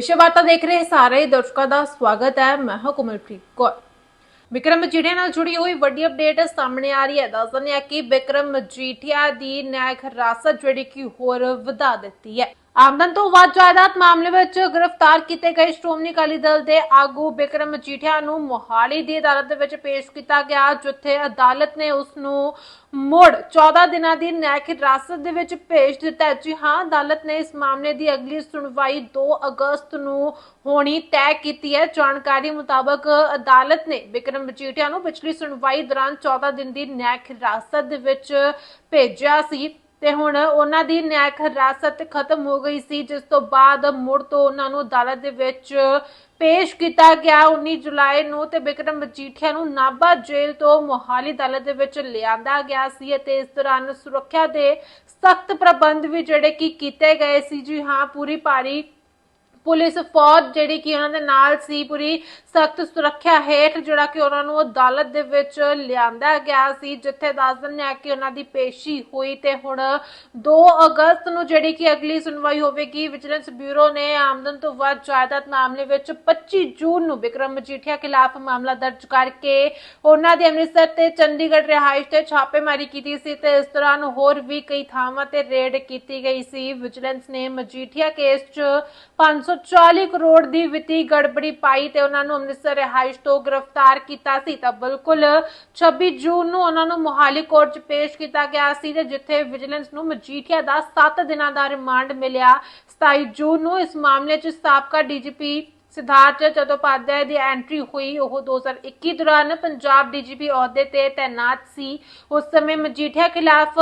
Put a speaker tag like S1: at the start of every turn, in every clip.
S1: ਵਿਸ਼ੇ ਵਾਰਤਾ ਦੇਖ ਰਹੇ ਸਾਰੇ ਦਰਸ਼ਕਾਂ ਦਾ ਸਵਾਗਤ ਹੈ। ਮੈਂ ਹਾਂ ਕੋਮਲਪ੍ਰੀਤ ਕੌਰ। ਵਿਕਰਮ ਮਜੀਠੀਆ ਨਾਲ ਜੁੜੀ ਹੋਈ ਵੱਡੀ ਅਪਡੇਟ ਸਾਹਮਣੇ ਆ ਰਹੀ ਹੈ। ਦੱਸ ਦਿੰਦੇ ਹਾਂ ਕਿ ਵਿਕਰਮ ਮਜੀਠੀਆ ਦੀ ਨਿਆਇਕ ਹਿਰਾਸਤ ਜਿਹੜੀ ਕਿ ਹੋਰ ਵਧਾ ਦਿੱਤੀ ਹੈ। ਆਮਦਨ ਤੋਂ ਵੱਧ ਜਾਇਦਾਦ ਮਾਮਲੇ ਵਿੱਚ ਗ੍ਰਿਫਤਾਰ ਕੀਤੇ ਗਏ ਸ਼੍ਰੋਮਣੀ ਅਕਾਲੀ ਦਲ ਦੇ ਆਗੂ ਬਿਕਰਮ ਮਜੀਠੀਆ ਨੂੰ ਮੋਹਾਲੀ ਦੀ ਅਦਾਲਤ ਦੇ ਵਿੱਚ ਪੇਸ਼ ਕੀਤਾ ਗਿਆ, ਜਿੱਥੇ ਅਦਾਲਤ ਨੇ ਉਸ ਨੂੰ ਮੁੜ 14 ਦਿਨਾਂ ਦੀ ਨਿਆਇਕ ਹਿਰਾਸਤ ਦੇ ਵਿੱਚ ਭੇਜ ਦਿੱਤਾ ਜੀ ਹਾਂ, ਅਦਾਲਤ ਨੇ ਇਸ ਮਾਮਲੇ ਦੀ ਅਗਲੀ ਸੁਣਵਾਈ 2 ਅਗਸਤ ਨੂੰ ਹੋਣੀ ਤੈਅ ਕੀਤੀ ਹੈ। ਜਾਣਕਾਰੀ ਮੁਤਾਬਕ ਅਦਾਲਤ ਨੇ ਬਿਕਰਮ ਮਜੀਠੀਆ ਨੂੰ ਪਿਛਲੀ ਸੁਣਵਾਈ ਦੌਰਾਨ 14 ਦਿਨ ਦੀ ਨਿਆਇਕ ਹਿਰਾਸਤ ਦੇ ਵਿੱਚ ਭੇਜਿਆ ਸੀ। ਤੇ ਹੁਣ ਉਹਨਾਂ ਦੀ ਨਿਆਇਕ ਹਿਰਾਸਤ ਖਤਮ ਹੋ ਗਈ ਸੀ, ਜਿਸ ਤੋਂ ਬਾਅਦ ਮੁੜ ਤੋਂ ਉਹਨਾਂ ਨੂੰ ਅਦਾਲਤ ਦੇ ਵਿੱਚ ਪੇਸ਼ ਕੀਤਾ ਗਿਆ 19 ਜੁਲਾਈ ਨੂੰ ਤੇ ਬਿਕਰਮ ਮਜੀਠੀਆ ਨੂੰ ਨਾਭਾ ਜੇਲ੍ਹ ਤੋਂ ਮੋਹਾਲੀ ਅਦਾਲਤ ਦੇ ਵਿੱਚ ਲਿਆਂਦਾ ਗਿਆ ਸੀ ਅਤੇ ਇਸ ਦੌਰਾਨ ਸੁਰੱਖਿਆ ਦੇ ਸਖਤ ਪ੍ਰਬੰਧ ਵੀ ਜਿਹੜੇ ਕਿ ਕੀਤੇ ਗਏ ਸੀ। ਜੀ ਹਾਂ, ਪੂਰੀ ਭਾਰੀ ਪੁਲਿਸ ਫੌਜ ਜਿਹੜੀ ਕਿ ਉਹਨਾਂ ਦੇ ਨਾਲ ਸੀ, ਪੂਰੀ ਸਖਤ ਸੁਰੱਖਿਆ ਹੇਠ ਜਿਹੜਾ ਕਿ ਉਹਨਾਂ ਨੂੰ ਅਦਾਲਤ ਦੇ ਵਿੱਚ ਲਿਆਂਦਾ ਗਿਆ ਸੀ। ਜਿੱਥੇ ਦੱਸ ਦਿੰਦੇ ਆ ਕਿ ਉਹਨਾਂ ਦੀ ਪੇਸ਼ੀ ਹੋਈ ਤੇ ਹੁਣ 2 ਅਗਸਤ ਨੂੰ ਜਿਹੜੀ ਕਿ ਅਗਲੀ ਸੁਣਵਾਈ ਹੋਵੇਗੀ, ਵਿਜੀਲੈਂਸ ਬਿਊਰੋ ਨੇ ਆਮਦਨ ਤੋਂ ਵੱਧ ਜਾਇਦਾਦ ਮਾਮਲੇ ਵਿੱਚ 25 ਜੂਨ ਨੂੰ ਵਿਕਰਮ ਮਜੀਠੀਆ ਖਿਲਾਫ ਮਾਮਲਾ ਦਰਜ ਕਰਕੇ ਉਹਨਾਂ ਦੀ ਅੰਮ੍ਰਿਤਸਰ ਤੇ ਚੰਡੀਗੜ੍ਹ ਰਿਹਾਇਸ਼ ਤੇ ਛਾਪੇਮਾਰੀ ਕੀਤੀ ਸੀ ਤੇ ਇਸ ਦੌਰਾਨ ਹੋਰ ਵੀ ਕਈ ਥਾਵਾਂ ਤੇ ਰੇਡ ਕੀਤੀ ਗਈ ਸੀ। ਵਿਜੀਲੈਂਸ ਨੇ ਮਜੀਠੀਆ ਕੇਸ 'ਚ 540 ਕਰੋੜ ਦੀ ਵਿੱਤੀ ਗੜਬੜੀ ਪਾਈ ਤੇ ਉਹਨਾਂ ਨੂੰ ਅੰਮ੍ਰਿਤਸਰ ਰਿਹਾਇਸ਼ ਤੋਂ ਗ੍ਰਿਫਤਾਰ ਕੀਤਾ ਸੀ। ਤਾਂ ਬਿਲਕੁਲ 26 ਜੂਨ ਨੂੰ ਉਹਨਾਂ ਨੂੰ ਮੋਹਾਲੀ ਕੋਰਟ 'ਚ ਪੇਸ਼ ਕੀਤਾ ਗਿਆ ਸੀ ਤੇ ਜਿੱਥੇ ਵਿਜੀਲੈਂਸ ਨੂੰ ਮਜੀਠੀਆ ਦਾ 7 ਦਿਨਾਂ ਦਾ ਰਿਮਾਂਡ ਮਿਲਿਆ। 27 ਜੂਨ ਨੂੰ ਇਸ ਮਾਮਲੇ 'ਚ ਸਾਬਕਾ ਡੀਜੀਪੀ ਸਿਧਾਰਥ ਚਟੋਪਾਧਿਆਏ ਦੀ ਐਂਟਰੀ ਹੋਈ। ਉਹ 2021 ਦੌਰਾਨ ਪੰਜਾਬ ਡੀਜੀਪੀ ਅਹੁਦੇ ਤੇ ਤਾਇਨਾਤ ਸੀ। ਉਸ ਸਮੇਂ ਮਜੀਠੀਆ ਖਿਲਾਫ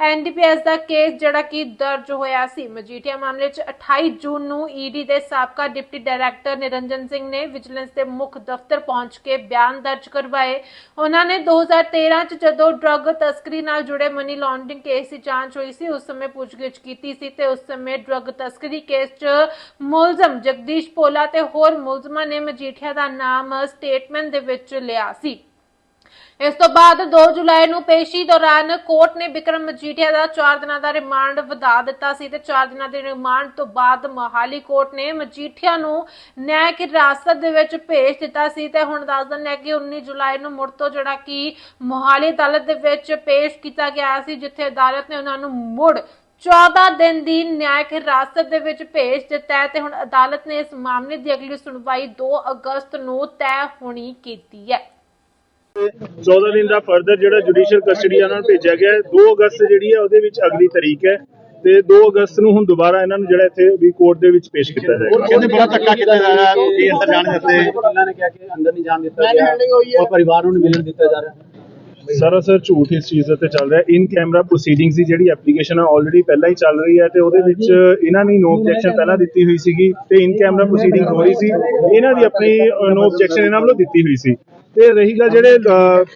S1: ਐਨਡੀਪੀਐਸ ਦਾ ਕੇਸ ਜਿਹੜਾ ਕਿ ਦਰਜ ਹੋਇਆ ਸੀ। ਮਜੀਠੀਆ ਮਾਮਲੇ 'ਚ 28 ਜੂਨ ਨੂੰ ਈਡੀ ਦੇ ਸਾਬਕਾ ਡਿਪਟੀ ਡਾਇਰੈਕਟਰ ਨਿਰੰਜਨ ਸਿੰਘ ਨੇ ਵਿਜੀਲੈਂਸ ਦੇ ਮੁੱਖ ਦਫ਼ਤਰ ਪਹੁੰਚ ਕੇ ਬਿਆਨ ਦਰਜ ਕਰਵਾਏ। ਉਹਨਾਂ ਨੇ 2013 'ਚ ਜਦੋਂ ਡਰੱਗ ਤਸਕਰੀ ਨਾਲ ਜੁੜੇ ਮਨੀ ਲਾਂਡਰਿੰਗ ਕੇਸ ਦੀ ਜਾਂਚ ਹੋਈ ਸੀ, ਉਸ ਸਮੇਂ ਪੁੱਛਗਿੱਛ ਕੀਤੀ ਸੀ ਤੇ ਉਸ ਸਮੇਂ ਡਰੱਗ ਤਸਕਰੀ ਕੇਸ 'ਚ ਮੁਲਜ਼ਮ ਜਗਦੀਸ਼ ਪੋਲਾ ਤੇ ਹੋਰ ਮੁਲਜ਼ਮਾਂ ਨੇ ਮਜੀਠੀਆ ਦਾ ਨਾਮ ਸਟੇਟਮੈਂਟ ਦੇ ਵਿੱਚ ਲਿਆ ਸੀ। ਇਸ ਤੋਂ ਬਾਅਦ 2 ਜੁਲਾਈ ਨੂੰ ਪੇਸ਼ੀ ਦੌਰਾਨ ਕੋਰਟ ਨੇ ਵਿਕਰਮ ਮਜੀਠੀਆ ਦਾ 4 ਦਿਨਾਂ ਦਾ ਰਿਮਾਂਡ ਵਧਾ ਦਿੱਤਾ ਸੀ ਤੇ 4 ਦਿਨਾਂ ਦੇ ਰਿਮਾਂਡ ਤੋਂ ਬਾਅਦ ਮੋਹਾਲੀ ਕੋਰਟ ਨੇ ਮਜੀਠੀਆ ਨੂੰ ਨਿਆਇਕ ਹਿਰਾਸਤ ਦੇ ਵਿੱਚ ਭੇਜ ਦਿੱਤਾ ਸੀ ਤੇ ਹੁਣ ਦੱਸ ਦਿੰਦੇ ਹਾਂ ਕਿ 19 ਜੁਲਾਈ ਨੂੰ ਮੁੜ ਤੋਂ ਜਿਹੜਾ ਕਿ ਮੋਹਾਲੀ ਅਦਾਲਤ ਦੇ ਵਿੱਚ ਪੇਸ਼ ਕੀਤਾ ਗਿਆ ਸੀ, ਜਿੱਥੇ ਅਦਾਲਤ ਨੇ ਉਹਨਾਂ ਨੂੰ ਮੁੜ 14 ਦਿਨ ਦੀ ਨਿਆਇਕ ਹਿਰਾਸਤ ਦੇ ਵਿੱਚ ਭੇਜ ਦਿੱਤਾ ਹੈ ਤੇ ਹੁਣ ਅਦਾਲਤ ਨੇ ਇਸ ਮਾਮਲੇ ਦੀ ਅਗਲੀ ਸੁਣਵਾਈ 2 ਅਗਸਤ ਨੂੰ ਤੈਅ ਹੋਣੀ ਕੀਤੀ ਹੈ।
S2: 14 ਦਿਨ ਦਾ ਫਰਦਰ ਜਿਹੜਾ ਜੁਡੀਸ਼ੀਅਲ ਕਸਟਡੀ ਉਹਨਾਂ ਨੂੰ ਭੇਜਿਆ ਗਿਆ ਹੈ। 2 ਅਗਸਤ ਜਿਹੜੀ ਹੈ ਉਹਦੇ ਵਿੱਚ ਅਗਲੀ ਤਾਰੀਖ ਹੈ ਤੇ 2 ਅਗਸਤ ਨੂੰ ਹੁਣ ਦੁਬਾਰਾ ਇਹਨਾਂ ਨੂੰ ਜਿਹੜਾ ਇੱਥੇ ਵੀ ਕੋਰਟ ਦੇ ਵਿੱਚ ਪੇਸ਼ ਕੀਤਾ ਜਾਏਗਾ।
S3: ਕਹਿੰਦੇ ਬੜਾ ਧੱਕਾ ਕੀਤਾ ਜਾ ਰਿਹਾ ਹੈ? ਕਿ ਅੰਦਰ ਜਾਣ ਦਿੱਤੇ।
S4: ਉਹਨਾਂ ਨੇ ਕਿਹਾ ਕਿ ਅੰਦਰ ਨਹੀਂ ਜਾਣ ਦਿੱਤਾ ਗਿਆ। ਔਰ ਪਰਿਵਾਰ ਨੂੰ ਮਿਲਣ ਦਿੱਤਾ ਜਾ ਰਿਹਾ।
S2: ਸਰਾਸਰ ਝੂਠ ਇਸ ਚੀਜ਼ ਉੱਤੇ ਚੱਲ ਰਿਹਾ। ਇਨ ਕੈਮਰਾ ਪ੍ਰੋਸੀਡਿੰਗਸ ਦੀ ਜਿਹੜੀ ਐਪਲੀਕੇਸ਼ਨ ਹੈ ਆਲਰੇਡੀ ਪਹਿਲਾਂ ਹੀ ਚੱਲ ਰਹੀ ਹੈ ਤੇ ਉਹਦੇ ਵਿੱਚ ਇਹਨਾਂ ਨੇ ਨੋ ਆਬਜੈਕਸ਼ਨ ਪਹਿਲਾਂ ਦਿੱਤੀ ਹੋਈ ਸੀਗੀ ਤੇ ਇਨ ਕੈਮਰਾ ਪ੍ਰੋਸੀਡਿੰਗ ਹੋ ਰਹੀ ਸੀ। ਇਹਨਾਂ ਦੀ ਆਪਣੀ ਨੋ ਆਬਜੈਕਸ਼ਨ ਇਹਨਾਂ ਵੱਲੋਂ ਦਿੱਤੀ ਹੋਈ ਸੀ। ਤੇ ਰਹੀ ਗੱਲ ਜਿਹੜੇ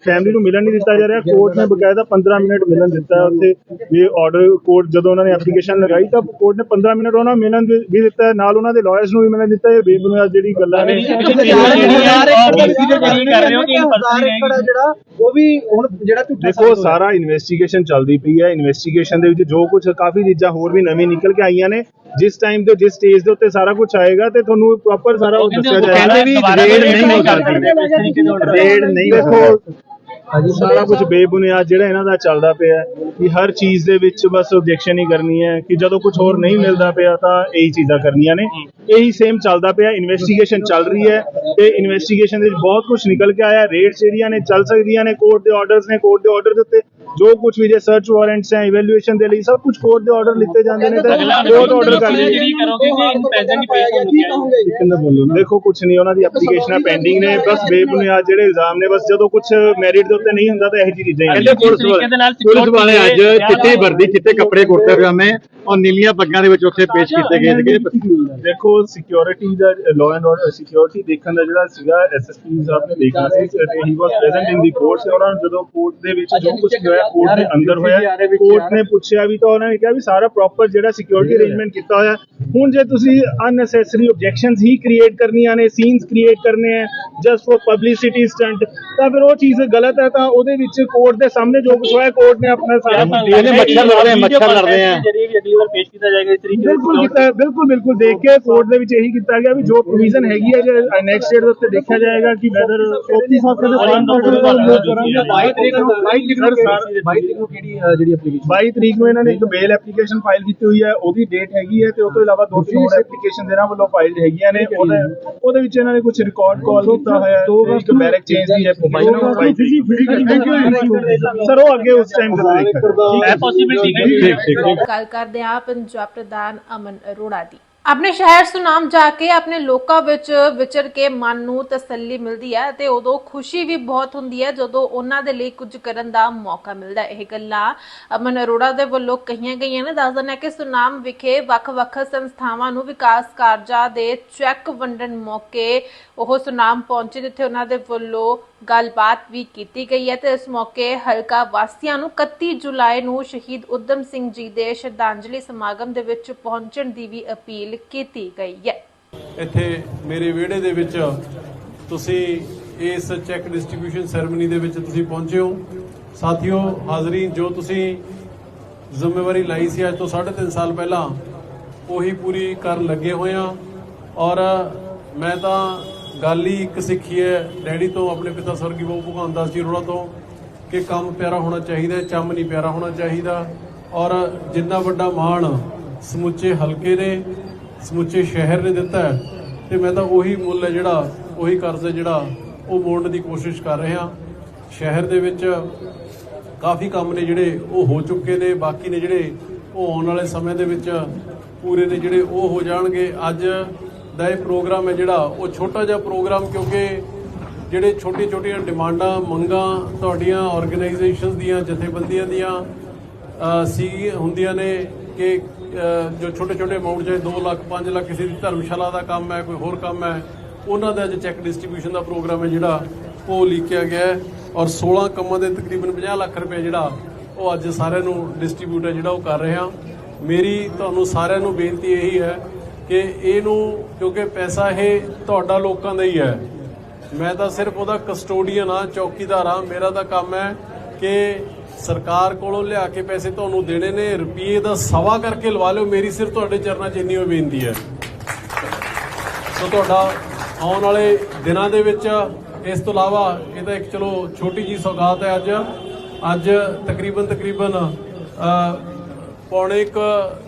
S2: ਫੈਮਿਲੀ ਨੂੰ ਮਿਲਣ ਨਹੀਂ ਦਿੱਤਾ ਜਾ ਰਿਹਾ ਕੋਰਟ ਨੇ ਬਕਾਇਦਾ 15 ਮਿੰਟ ਮਿਲਣ ਦਿੱਤਾ ਹੈ ਉੱਥੇ ਵੀ ਆਰਡਰ ਕੋਰਟ ਜਦੋਂ ਉਹਨਾਂ ਨੇ ਐਪਲੀਕੇਸ਼ਨ ਲਗਾਈ ਤਾਂ ਕੋਰਟ ਨੇ 15 ਮਿੰਟ ਉਹਨਾਂ ਨੂੰ ਮਿਲਣ ਵੀ ਦਿੱਤਾ ਨਾਲ ਉਹਨਾਂ ਦੇ ਲਾਇਰਸ ਨੂੰ ਵੀ ਮਿਲਣ ਦਿੱਤਾ ਇਹ ਬੇਬੁਨਿਆਦ ਜਿਹੜੀ ਗੱਲਾਂ ਨੇ।
S4: ਜਿਹੜਾ ਉਹ ਵੀ ਹੁਣ ਜਿਹੜਾ ਝੂਠਾ
S2: ਦੇਖੋ ਸਾਰਾ ਇਨਵੈਸਟੀਗੇਸ਼ਨ ਚੱਲਦੀ ਪਈ ਹੈ। ਇਨਵੈਸਟੀਗੇਸ਼ਨ ਦੇ ਵਿੱਚ ਜੋ ਕੁਝ ਕਾਫੀ ਚੀਜ਼ਾਂ ਹੋਰ ਵੀ ਨਵੀਂ ਨਿਕਲ ਕੇ ਆਈਆਂ ਨੇ। ਜਿਸ ਟਾਈਮ ਤੇ ਜਿਸ ਸਟੇਜ ਦੇ ਉੱਤੇ ਸਾਰਾ ਕੁਝ ਆਏਗਾ ਤੇ ਤੁਹਾਨੂੰ ਪ੍ਰੋਪਰ ਸਾਰਾ ਉਹ ਦੱਸਿਆ ਜਾਏਗਾ।
S3: ਕਹਿੰਦੇ ਵੀ ਰੇਡ ਨਹੀਂ ਕਰਦੀ।
S2: ਰੇਡ ਨਹੀਂ ਦੇਖੋ ਸਾਰਾ ਕੁਝ ਬੇਬੁਨਿਆਦ ਜਿਹੜਾ ਇਹਨਾਂ ਦਾ ਚੱਲਦਾ ਪਿਆ ਹੈ ਕਿ ਹਰ ਚੀਜ਼ ਦੇ ਵਿੱਚ ਬਸ ਆਬਜੈਕਸ਼ਨ ਹੀ ਕਰਨੀ ਹੈ ਕਿ ਜਦੋਂ ਕੁਝ ਹੋਰ ਨਹੀਂ ਮਿਲਦਾ ਪਿਆ ਤਾਂ ਇਹੀ ਚੀਜ਼ਾਂ ਕਰਨੀਆਂ ਨੇ। ਇਹੀ ਸੇਮ ਚੱਲਦਾ ਪਿਆ ਇਨਵੈਸਟੀਗੇਸ਼ਨ ਚੱਲ ਰਹੀ ਹੈ ਤੇ ਇਨਵੈਸਟੀਗੇਸ਼ਨ ਦੇ ਵਿੱਚ ਬਹੁਤ ਕੁਝ ਨਿਕਲ ਕੇ ਆਇਆ। ਰੇਡਸ ਜਿਹੜੀਆਂ ਨੇ ਚੱਲ ਸਕਦੀਆਂ ਨੇ ਕੋਰਟ ਦੇ ਆਰਡਰਸ ਨੇ ਕੋਰਟ ਦੇ ਆਰਡਰ ਦੇ ਉੱਤੇ ਜੋ ਕੁਝ ਵੀ ਜੇ ਸਰਚ ਵਾਰੰਟਸ ਹੈ ਇਵੈਲੂਏਸ਼ਨ ਦੇ ਲਈ ਸਭ ਕੁਝ ਕੋਰਟ ਦੇ ਆਰਡਰ ਲਿੱਤੇ ਜਾਂਦੇ ਨੇ ਤੇ ਕੋਰਟ ਆਰਡਰ ਕਰ ਲਈ
S4: ਕਰੋਗੇ ਜੀ ਪੈਸੇ ਨਹੀਂ ਪੇਸ਼
S2: ਕਿੰਨਾ ਬੋਲੋ ਦੇਖੋ ਕੁਝ ਨਹੀਂ ਉਹਨਾਂ ਦੀ ਐਪਲੀਕੇਸ਼ਨਾਂ ਪੈਂਡਿੰਗ ਨੇ ਬਸ ਬੇਬੁਨਿਆਦ ਜਿਹੜੇ ਇਲਜ਼ਾਮ ਨੇ ਬਸ ਜਦੋਂ ਕੁਝ ਮੈਰਿਟ ਦੇ ਉੱਤੇ ਨਹੀਂ ਹੁੰਦਾ ਤਾਂ ਇਹੋ ਜਿਹੀ ਚੀਜ਼ਾਂ ਹੀ
S3: ਕਹਿੰਦੇ ਪੁਲਿਸ ਵਾਲੇ ਅੱਜ ਚਿੱਟੀ ਵਰਦੀ ਚਿੱਟੇ ਕੱਪੜੇ ਕੁੜਤੇ ਪਜਾਮੇ ਔਰ ਨੀਲੀਆਂ ਪੱਗਾਂ ਦੇ ਵਿੱਚ ਉੱਥੇ ਪੇਸ਼ ਕੀਤੇ ਗਏ ਸੀਗੇ।
S2: ਦੇਖੋ ਸਿਕਿਉਰਿਟੀ ਦਾ ਲਾਅ ਐਂਡ ਆਰਡਰ ਸਿਕਿਉਰਿਟੀ ਦੇਖਣ ਦਾ ਜਿਹੜਾ ਸੀਗਾ ਐਸਐਸਪੀ ਸਾਹਿਬ ਨੇ ਦੇਖਿਆ ਸੀ ਹੀ ਵਾਸ ਪ੍ਰੈਜ਼ੈਂਟ ਇਨ ਦੀ ਕੋਰਟ ਉਹਨਾਂ ਜਦੋਂ ਕੋਰਟ ਦੇ ਵਿੱਚ ਜੋ ਕੁਝ ਹੋਇਆ ਕੋਰਟ ਦੇ ਅੰਦਰ ਹੋਇਆ ਕੋਰਟ ਨੇ ਪੁੱਛਿਆ ਵੀ ਤਾਂ ਉਹਨਾਂ ਨੇ ਕਿਹਾ ਵੀ ਸਾਰਾ ਪ੍ਰੋਪਰ ਜਿਹੜਾ ਸਿਕਿਉਰਿਟੀ ਅਰੇਂਜਮੈਂਟ ਕੀਤਾ ਹੋਇਆ ਹੁਣ ਜੇ ਤੁਸੀਂ ਅਨਨੈਸੈਸਰੀ ਆਬਜੈਕਸ਼ਨਸ ਹੀ ਕ੍ਰੀਏਟ ਕਰਨੀਆਂ ਨੇ ਸੀਨਸ ਕ੍ਰੀਏਟ ਕਰਨੇ ਆ ਜਸਟ ਫॉर ਪਬਲਿਸਿਟੀ ਸਟੰਟ ਤਾਂ ਫਿਰ ਉਹ ਚੀਜ਼ ਗਲਤ ਹੈ ਤਾਂ ਉਹਦੇ ਵਿੱਚ ਕੋਰਟ ਦੇ ਸਾਹਮਣੇ ਜੋ ਕੁਝ ਹੋਇਆ ਕੋਰਟ ਨੇ ਆਪਣਾ ਸਾਰਾ
S3: ਮੱਛਰ ਲੜਦੇ ਆ ਮੱਛਰ ਲੜਦੇ ਆ
S4: ਜਿਹੜੀ ਵੀ ਅਗਲੀ ਵਾਰ ਪੇਸ਼ ਕੀਤਾ ਜਾਏਗਾ ਇਸ ਤਰੀਕੇ
S2: ਬਿਲਕੁਲ ਕੀਤਾ ਬਿਲਕੁਲ ਬਿਲਕੁਲ ਦੇਖ ਕੇ ਕੋਰਟ ਦੇ ਵਿੱਚ ਇਹੀ ਕੀਤਾ ਗਿਆ ਵੀ ਜੋ ਪ੍ਰੋਵੀਜ਼ਨ ਹੈਗੀ ਹੈ ਜੇ ਨੈਕਸਟ ਡੇਟ ਦੇ ਉੱਤੇ ਦੇਖਿਆ ਜਾਏਗਾ ਕਿ ਵੈਦਰ 34 ਸਾਲ ਦੇ ਫਾਰਮ ਦਾ ਕਰਾਂਗੇ
S4: 22 ਤਰੀਕ ਨੂੰ 22 ਤਰੀਕ ਨੂੰ 22 ਤਰੀਕ ਨੂੰ ਕਿਹੜੀ ਅਹ, ਜਿਹੜੀ ਐਪਲੀਕੇਸ਼ਨ
S2: 22 ਤਰੀਕ ਨੂੰ ਇਹਨਾਂ ਨੇ ਇੱਕ ਬੇਲ ਐਪਲੀਕੇਸ਼ਨ ਫਾਈਲ ਕੀਤੀ ਹੋਈ ਹੈ ਉਹਦੀ ਡੇਟ ਹੈਗੀ ਹੈ ਤੇ ਉਸ ਤੋਂ ਇਲਾਵਾ ਦੋ ਤਿੰਨ ਹੋਰ ਐਪਲੀਕੇਸ਼ਨ ਇਹਨਾਂ ਵੱਲੋਂ ਫਾਈਲ ਹੈਗੀਆਂ ਨੇ। ਉਹਦੇ ਉਹਦੇ ਵਿੱਚ ਇਹਨਾਂ ਨੇ ਕੁਝ ਰਿਕਾਰਡ ਕਾਲ ਕੀਤਾ ਹੋਇਆ ਹੈ ਤੇ ਇੱਕ ਬੈਰਕ ਚੇਂਜ ਦੀ ਐਪਲੀਕੇਸ਼ਨ ਸਰ ਉਹ ਅੱਗੇ ਉਸ ਟਾਈਮ ਤੇ ਦੇਖਾਂਗੇ
S4: ਹੈ। ਪੋਸੀਬਿਲਿਟੀ ਹੈ
S1: ਗੱਲ ਕਰਦੇ ਹਾਂ ਪੰਜਾਬ ਪ੍ਰਧਾਨ ਅਮਨ ਅਰੋੜਾ ਦੀ। ਆਪਣੇ ਸ਼ਹਿਰ ਸੁਨਾਮ ਜਾ ਕੇ ਆਪਣੇ ਲੋਕਾਂ ਵਿੱਚ ਵਿਚਰ ਕੇ ਮਨ ਨੂੰ ਤਸੱਲੀ ਮਿਲਦੀ ਹੈ ਤੇ ਉਦੋਂ ਖੁਸ਼ੀ ਵੀ ਬਹੁਤ ਹੁੰਦੀ ਹੈ ਜਦੋਂ ਉਹਨਾਂ ਦੇ ਲਈ ਕੁਝ ਕਰਨ ਦਾ ਮੌਕਾ ਮਿਲਦਾ ਹੈ। ਇਹ ਗੱਲਾਂ ਅਮਨ ਅਰੋੜਾ ਦੇ ਵੱਲੋਂ ਕਹੀਆਂ ਗਈਆਂ ਨੇ। ਦੱਸ ਦਿੰਦੇ ਕਿ ਸੁਨਾਮ ਵਿਖੇ ਵੱਖ-ਵੱਖ ਸੰਸਥਾਵਾਂ ਨੂੰ ਵਿਕਾਸ ਕਾਰਜਾਂ ਦੇ ਚੈੱਕ ਵੰਡਣ ਮੌਕੇ ਉਹ ਸੁਨਾਮ ਪਹੁੰਚੇ ਜਿੱਥੇ ਉਹਨਾਂ ਦੇ ਵੱਲੋਂ ਗੱਲਬਾਤ ਵੀ ਕੀਤੀ ਗਈ ਹੈ ਤੇ ਇਸ ਮੌਕੇ ਹਲਕਾ ਵਾਸੀਆਂ ਨੂੰ 31 ਜੁਲਾਈ ਨੂੰ ਸ਼ਹੀਦ ਉਦਮ ਸਿੰਘ ਜੀ ਦੇ ਸ਼ਰਧਾਂਜਲੀ ਸਮਾਗਮ ਦੇ ਵਿੱਚ ਪਹੁੰਚਣ ਦੀ ਵੀ ਅਪੀਲ ਕੀਤੀ ਗਈ ਹੈ।
S5: ਇੱਥੇ ਮੇਰੇ ਵਿਹੜੇ ਦੇ ਵਿੱਚ ਤੁਸੀਂ ਇਸ ਚੈੱਕ ਡਿਸਟ੍ਰੀਬਿਊਸ਼ਨ ਸੈਰੇਮਨੀ ਦੇ ਵਿੱਚ ਤੁਸੀਂ ਪਹੁੰਚੇ ਹੋ। ਸਾਥੀਓ ਹਾਜ਼ਰੀਨ ਜੋ ਤੁਸੀਂ ਜ਼ਿੰਮੇਵਾਰੀ ਲਈ ਸੀ ਅੱਜ ਤੋਂ 3.5 ਸਾਲ ਪਹਿਲਾਂ, ਉਹੀ ਪੂਰੀ ਕਰਨ ਲੱਗੇ ਹੋਏ ਆ ਔਰ ਮੈਂ ਤਾਂ ਗੱਲ ਹੀ ਇੱਕ ਸਿੱਖੀ ਹੈ, ਡੈਡੀ ਤੋਂ, ਆਪਣੇ ਪਿਤਾ ਸਵਰਗੀ ਬਾਬੂ ਭਗਵਾਨ ਦਾਸ ਜੀ ਰੋੜਾ ਤੋਂ, ਕਿ ਕੰਮ ਪਿਆਰਾ ਹੋਣਾ ਚਾਹੀਦਾ, ਚੰਮ ਨਹੀਂ ਪਿਆਰਾ ਹੋਣਾ ਚਾਹੀਦਾ। ਔਰ ਜਿੰਨਾ ਵੱਡਾ ਮਾਣ ਸਮੁੱਚੇ ਹਲਕੇ ਨੇ, ਸਮੁੱਚੇ ਸ਼ਹਿਰ ਨੇ ਦਿੱਤਾ ਹੈ, ਤੇ ਮੈਂ ਤਾਂ ਉਹੀ ਮੁੱਲ ਹੈ ਜਿਹੜਾ, ਉਹੀ ਕਰਜ਼ ਹੈ ਜਿਹੜਾ, ਉਹ ਮੋੜਨ ਦੀ ਕੋਸ਼ਿਸ਼ ਕਰ ਰਿਹਾ। ਸ਼ਹਿਰ ਦੇ ਵਿੱਚ ਕਾਫੀ ਕੰਮ ਨੇ ਜਿਹੜੇ ਉਹ ਹੋ ਚੁੱਕੇ ਨੇ, ਬਾਕੀ ਨੇ ਜਿਹੜੇ ਉਹ ਆਉਣ ਵਾਲੇ ਸਮੇਂ ਦੇ ਵਿੱਚ ਪੂਰੇ ਨੇ ਜਿਹੜੇ ਉਹ ਹੋ ਜਾਣਗੇ। ਅੱਜ ਦਾ ਇਹ ਪ੍ਰੋਗਰਾਮ ਹੈ ਜਿਹੜਾ, ਉਹ ਛੋਟਾ ਜਿਹਾ ਪ੍ਰੋਗਰਾਮ ਕਿਉਂਕਿ ਜਿਹੜੇ ਛੋਟੀਆਂ ਛੋਟੀਆਂ ਡਿਮਾਂਡਾਂ, ਮੰਗਾਂ ਤੁਹਾਡੀਆਂ ਆਰਗੇਨਾਈਜੇਸ਼ਨਸ ਦੀਆਂ, ਜਥੇਬੰਦੀਆਂ ਦੀਆਂ ਸੀ, ਹੁੰਦੀਆਂ ਨੇ ਕਿ ਜੋ ਛੋਟੇ ਛੋਟੇ ਅਮਾਉਂਟ ਚਾਹੇ 2 ਲੱਖ 5 ਲੱਖ ਕਿਸੇ ਦੀ ਧਰਮਸ਼ਾਲਾ ਦਾ ਕੰਮ ਹੈ, ਕੋਈ ਹੋਰ ਕੰਮ ਹੈ, ਉਹਨਾਂ ਦਾ ਅੱਜ ਚੈੱਕ ਡਿਸਟ੍ਰੀਬਿਊਸ਼ਨ ਦਾ ਪ੍ਰੋਗਰਾਮ ਹੈ ਜਿਹੜਾ, ਉਹ ਲਿਖਿਆ ਗਿਆ ਔਰ 16 ਕੰਮਾਂ ਦੇ ਤਕਰੀਬਨ 50 ਲੱਖ ਰੁਪਏ ਜਿਹੜਾ, ਉਹ ਅੱਜ ਸਾਰਿਆਂ ਨੂੰ ਡਿਸਟ੍ਰੀਬਿਊਟ ਹੈ ਜਿਹੜਾ ਉਹ ਕਰ ਰਹੇ ਹਾਂ। ਮੇਰੀ ਤੁਹਾਨੂੰ ਸਾਰਿਆਂ ਨੂੰ ਬੇਨਤੀ ਇਹੀ ਹੈ ਕਿ ਇਹਨੂੰ, ਕਿਉਂਕਿ ਪੈਸਾ ਇਹ ਤੁਹਾਡਾ ਲੋਕਾਂ ਦਾ ਹੀ ਹੈ। ਮੈਂ ਤਾਂ ਸਿਰਫ ਉਹਦਾ ਕਸਟੋਡੀਅਨ ਆ ਚੌਕੀਦਾਰ ਆ ਮੇਰਾ ਤਾਂ ਕੰਮ ਹੈ ਕਿ ਸਰਕਾਰ ਕੋਲੋਂ ਲਿਆ ਕੇ ਪੈਸੇ ਤੁਹਾਨੂੰ ਦੇਣੇ ਨੇ। ਰੁਪਏ ਦਾ ਸਵਾ ਕਰਕੇ ਲਵਾ ਲਿਓ। ਮੇਰੀ ਸਿਰਫ ਤੁਹਾਡੇ ਚਰਨਾਂ 'ਚ ਇੰਨੀ ਉਹ ਬੇਨਤੀ ਹੈ। ਸੋ ਤੁਹਾਡਾ ਆਉਣ ਵਾਲੇ ਦਿਨਾਂ ਦੇ ਵਿੱਚ, ਇਸ ਤੋਂ ਇਲਾਵਾ ਇਹ ਤਾਂ ਇੱਕ ਚਲੋ ਛੋਟੀ ਜੀ ਸੌਗਾਤ ਹੈ ਅੱਜ। ਅੱਜ ਤਕਰੀਬਨ ਤਕਰੀਬਨ ਪੌਣੇ ਇੱਕ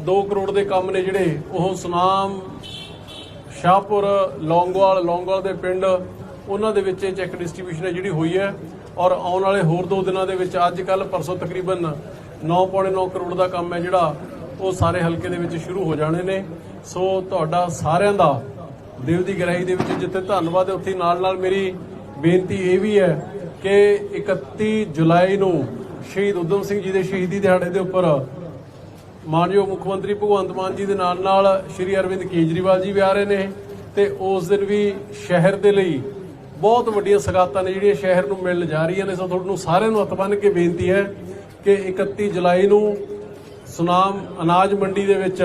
S5: 2 ਕਰੋੜ ਦੇ ਕੰਮ ਨੇ ਜਿਹੜੇ, ਉਹ ਸੁਨਾਮ, ਸ਼ਾਹਪੁਰ, ਲੌਂਗਵਾਲ ਲੌਂਗਵਾਲ ਦੇ ਪਿੰਡ, ਉਹਨਾਂ ਦੇ ਵਿੱਚ ਇਹ ਚੈੱਕ ਡਿਸਟ੍ਰੀਬਿਊਸ਼ਨ ਹੈ ਜਿਹੜੀ ਹੋਈ ਹੈ। ਔਰ ਆਉਣ ਵਾਲੇ ਹੋਰ ਦੋ ਦਿਨਾਂ ਦੇ ਵਿੱਚ ਅੱਜ ਕੱਲ ਪਰਸੋਂ ਤਕਰੀਬਨ 9.9 ਕਰੋੜ ਦਾ ਕੰਮ ਹੈ ਜਿਹੜਾ, ਉਹ ਸਾਰੇ ਹਲਕੇ ਦੇ ਵਿੱਚ ਸ਼ੁਰੂ ਹੋ ਜਾਣੇ ਨੇ। ਸੋ ਤੁਹਾਡਾ ਸਾਰਿਆਂ ਦਾ ਦਿਲ ਦੀ ਗਹਿਰਾਈ ਦੇ ਵਿੱਚ ਜਿੱਥੇ ਧੰਨਵਾਦ ਹੈ, ਉੱਥੇ ਨਾਲ ਨਾਲ ਮੇਰੀ ਬੇਨਤੀ ਇਹ ਵੀ ਹੈ ਕਿ 31 ਜੁਲਾਈ ਨੂੰ ਸ਼ਹੀਦ ਉਦਮ ਸਿੰਘ ਜੀ ਦੇ ਸ਼ਹੀਦੀ ਦਿਹਾੜੇ ਦੇ ਉੱਪਰ ਮਾਨਯੋਗ ਮੁੱਖ ਮੰਤਰੀ ਭਗਵੰਤ ਮਾਨ ਜੀ ਦੇ ਨਾਲ ਨਾਲ ਸ਼੍ਰੀ ਅਰਵਿੰਦ ਕੇਜਰੀਵਾਲ ਜੀ ਵੀ ਆ ਰਹੇ ਨੇ ਤੇ ਉਸ ਦਿਨ ਵੀ ਸ਼ਹਿਰ ਦੇ ਲਈ ਬਹੁਤ ਵੱਡੀਆਂ ਸਗਾਤਾਂ ਨੇ ਜਿਹੜੀਆਂ ਸ਼ਹਿਰ ਨੂੰ ਮਿਲਣ ਜਾ ਰਹੀਆਂ ਨੇ। ਸੋ ਤੁਹਾਨੂੰ ਸਾਰਿਆਂ ਨੂੰ ਹੱਥ ਬੰਨ੍ਹ ਕੇ ਬੇਨਤੀ ਹੈ ਕਿ 31 ਜੁਲਾਈ ਨੂੰ ਸੁਨਾਮ ਅਨਾਜ ਮੰਡੀ ਦੇ ਵਿੱਚ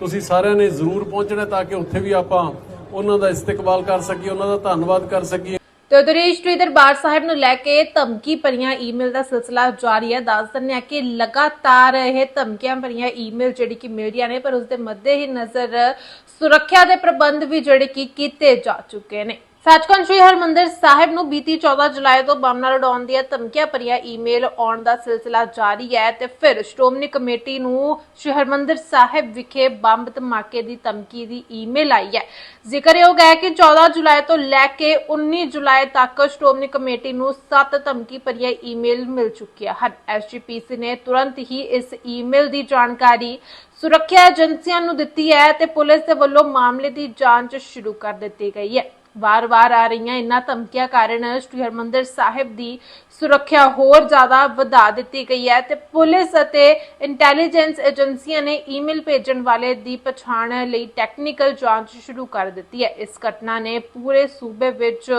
S5: ਤੁਸੀਂ ਸਾਰਿਆਂ ਨੇ ਜ਼ਰੂਰ ਪਹੁੰਚਣਾ ਤਾਂ ਕਿ ਉੱਥੇ ਵੀ ਆਪਾਂ ਉਹਨਾਂ ਦਾ ਇਸਤਕਬਾਲ ਕਰ ਸਕੀਏ, ਉਹਨਾਂ ਦਾ ਧੰਨਵਾਦ ਕਰ ਸਕੀਏ।
S1: ਤੇ ਉਧਰ ਸ਼੍ਰੀ ਦਰਬਾਰ ਸਾਹਿਬ ਨੂੰ ਲੈ ਕੇ ਧਮਕੀ ਭਰੀਆਂ ਈਮੇਲ ਦਾ ਸਿਲਸਿਲਾ ਜਾਰੀ ਹੈ। ਦੱਸ ਦਿੰਦੇ ਹਾਂ ਕਿ ਲਗਾਤਾਰ ਇਹ ਧਮਕੀਆਂ ਭਰੀਆਂ ਈਮੇਲ ਜਿਹੜੀ ਕਿ ਮਿਲ ਰਹੀਆਂ ਨੇ, ਪਰ ਉਸ ਦੇ ਮੱਦੇ ਹੀ ਨਜ਼ਰ ਸੁਰੱਖਿਆ ਦੇ ਪ੍ਰਬੰਧ ਵੀ ਜਿਹੜੇ ਕਿ ਕੀਤੇ ਜਾ ਚੁੱਕੇ ਨੇ। ਸੱਚਖੰਡ ਸ੍ਰੀ ਹਰਮੰਦਰ ਸਾਹਿਬ ਨੂੰ ਬੀਤੀ 14 ਜੁਲਾਈ ਤੋਂ ਬੰਬ ਨਾਲ ਉਡਾਉਣ ਦੀਆਂ ਧਮਕੀਆਂ ਭਰੀਆਂ ਈਮੇਲ ਆਉਣ ਦਾ ਸਿਲਸਿਲਾ ਜਾਰੀ ਹੈ ਤੇ ਫਿਰ ਸ਼੍ਰੋਮਣੀ ਕਮੇਟੀ ਨੂੰ ਸ੍ਰੀ ਹਰਮੰਦਰ ਸਾਹਿਬ ਵਿਖੇ ਬੰਬ ਧਮਾਕੇ ਦੀ ਧਮਕੀ ਦੀ ਈਮੇਲ ਆਈ ਹੈ। ਜ਼ਿਕਰਯੋਗ ਹੈ ਕਿ 14 ਜੁਲਾਈ ਤੋਂ ਲੈ ਕੇ 19 ਜੁਲਾਈ ਤੱਕ ਸ਼੍ਰੋਮਣੀ ਕਮੇਟੀ ਨੂੰ 7 ਧਮਕੀ ਭਰੀਆਂ ਈਮੇਲ ਮਿਲ ਚੁੱਕੀਆਂ ਹਨ। ਐਸਜੀਪੀਸੀ ਨੇ ਤੁਰੰਤ ਹੀ ਇਸ ਈਮੇਲ ਦੀ ਜਾਣਕਾਰੀ ਸੁਰੱਖਿਆ ਏਜੰਸੀਆਂ ਨੂੰ ਦਿੱਤੀ ਹੈ ਤੇ ਪੁਲਿਸ ਦੇ ਵੱਲੋਂ ਮਾਮਲੇ ਦੀ ਜਾਂਚ ਸ਼ੁਰੂ ਕਰ ਦਿੱਤੀ ਗਈ ਹੈ। ਵਾਰ-ਵਾਰ ਆ ਰਹੀਆਂ। ਇਨ੍ਹਾਂ ਧਮਕੀਆਂ ਕਾਰਨ ਸ੍ਰੀ ਹਰਮੰਦਰ ਸਾਹਿਬ ਦੀ ਸੁਰੱਖਿਆ ਹੋਰ ਜ਼ਿਆਦਾ ਵਧਾ ਦਿੱਤੀ ਗਈ ਹੈ ਤੇ ਪੁਲਿਸ ਅਤੇ ਇੰਟੈਲੀਜੈਂਸ ਏਜੰਸੀਆਂ ਨੇ ਈਮੇਲ ਭੇਜਣ ਵਾਲੇ ਦੀ ਪਛਾਣ ਲਈ ਟੈਕਨੀਕਲ ਜਾਂਚ ਸ਼ੁਰੂ ਕਰ ਦਿੱਤੀ ਹੈ। ਇਸ ਘਟਨਾ ਨੇ ਪੂਰੇ ਸੂਬੇ ਵਿੱਚ